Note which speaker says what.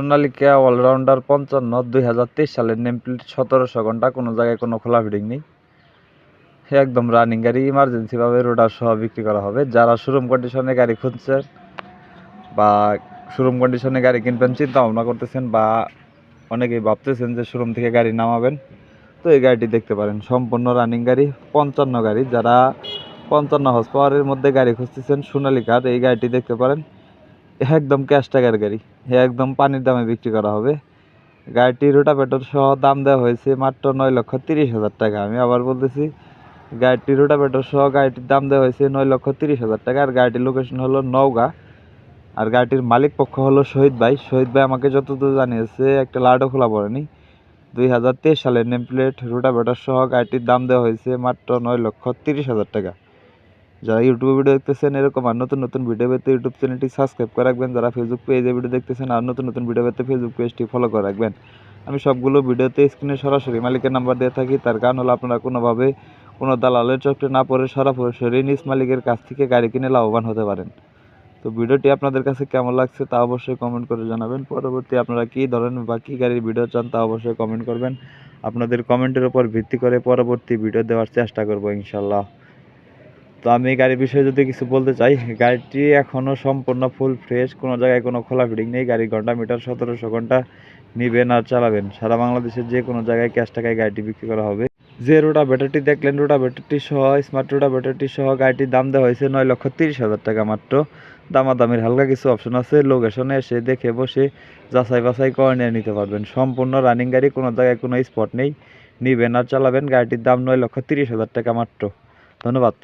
Speaker 1: Sonalika allrounder পঞ্চান্ন, দুই হাজার তেইশ সালের নেম প্লেট সতেরোশো ঘণ্টা কোনো জায়গায় কোনো খোলা ফিটিং নেই। একদম রানিং গাড়ি ইমার্জেন্সিভাবে রোডার সহ বিক্রি করা হবে। যারা শোরুম কন্ডিশনে গাড়ি খুঁজছে বা শোরুম কন্ডিশনে গাড়ি কিনবেন চিন্তা ভাবনা করতেছেন বা অনেকেই ভাবতেছেন যে শোরুম থেকে গাড়ি নামাবেন, তো এই গাড়িটি দেখতে পারেন। সম্পূর্ণ রানিং গাড়ি, পঞ্চান্ন গাড়ি। যারা পঞ্চান্ন হর্স পাওয়ারের মধ্যে গাড়ি খুঁজতেছেন, সোনালিকার, এই গাড়িটি দেখতে পারেন। একদম ক্যাশ টাকার গাড়ি। এ একদম পানির দামে বিক্রি করা হবে। গাড়িটির রোটাভেটর সহ দাম দেওয়া হয়েছে মাত্র নয় লক্ষ তিরিশ হাজার টাকা। আমি আবার বলতেছি গাড়িটির রোটাভেটর সহ গাড়িটির দাম দেওয়া হয়েছে নয় লক্ষ তিরিশ হাজার টাকা। আর গাড়িটির লোকেশন হলো নওগাঁ। আর গাড়িটির মালিক পক্ষ হলো শহীদ ভাই। শহীদ ভাই আমাকে যতদূর জানিয়েছে, একটা লাডও খোলা পড়েনি। দুই হাজার তেইশ সালের নেম প্লেট রোটাভেটর সহ গাড়িটির দাম দেওয়া হয়েছে মাত্র নয় লক্ষ তিরিশ হাজার টাকা। যারা ইউটিউবে ভিডিও দেখতেছেন, এরকম আর নতুন নতুন ভিডিও পেতে ইউটিউব চ্যানেলটি সাবস্ক্রাইব করে রাখবেন। যারা ফেসবুক পেজে ভিডিও দেখতেছেন আর নতুন নতুন ভিডিও পেতে ফেসবুক পেজটি ফলো করে রাখবেন। আমি সবগুলো ভিডিওতে স্ক্রিনে সরাসরি মালিকের নাম্বার দিয়ে থাকি। তার কারণ হলো আপনারা কোনোভাবে কোনো দালালের চক্রে না পড়ে সরাসরি নিজ মালিকের কাছ থেকে গাড়ি কিনে লাভবান হতে পারেন। তো ভিডিওটি আপনাদের কাছে কেমন লাগছে তা অবশ্যই কমেন্ট করে জানাবেন। পরবর্তী আপনারা কী ধরনের বা কী গাড়ির ভিডিও চান তা অবশ্যই কমেন্ট করবেন। আপনাদের কমেন্টের উপর ভিত্তি করে পরবর্তী ভিডিও দেওয়ার চেষ্টা করব ইনশাল্লাহ তো আমি গাড়ির বিষয়ে যদি কিছু বলতে চাই, গাড়িটি এখনও সম্পূর্ণ ফুল ফ্রেশ কোনো জায়গায় কোনো খোলা ফিটিং নেই। গাড়ির ঘণ্টা, মিটার সতেরোশো ঘণ্টা নিবেন আর চালাবেন। সারা বাংলাদেশের যে কোনো জায়গায় ক্যাশ টাকায় গাড়িটি বিক্রি করা হবে। যে রোটা ব্যাটারিটি দেখলেন রোটা ব্যাটারিটি সহ স্মার্ট রোটা ব্যাটারিটি সহ গাড়িটির দাম দেওয়া হয়েছে নয় লক্ষ তিরিশ হাজার টাকা মাত্র। দামাদামির হালকা কিছু অপশন আছে। লোকেশনে এসে দেখে বসে যাচাই বাছাই করে নিয়ে নিতে পারবেন। সম্পূর্ণ রানিং গাড়ি, কোনো জায়গায় কোনো স্পট নেই। নিবেন আর চালাবেন। গাড়িটির দাম নয় লক্ষ তিরিশ হাজার টাকা মাত্র। ধন্যবাদ।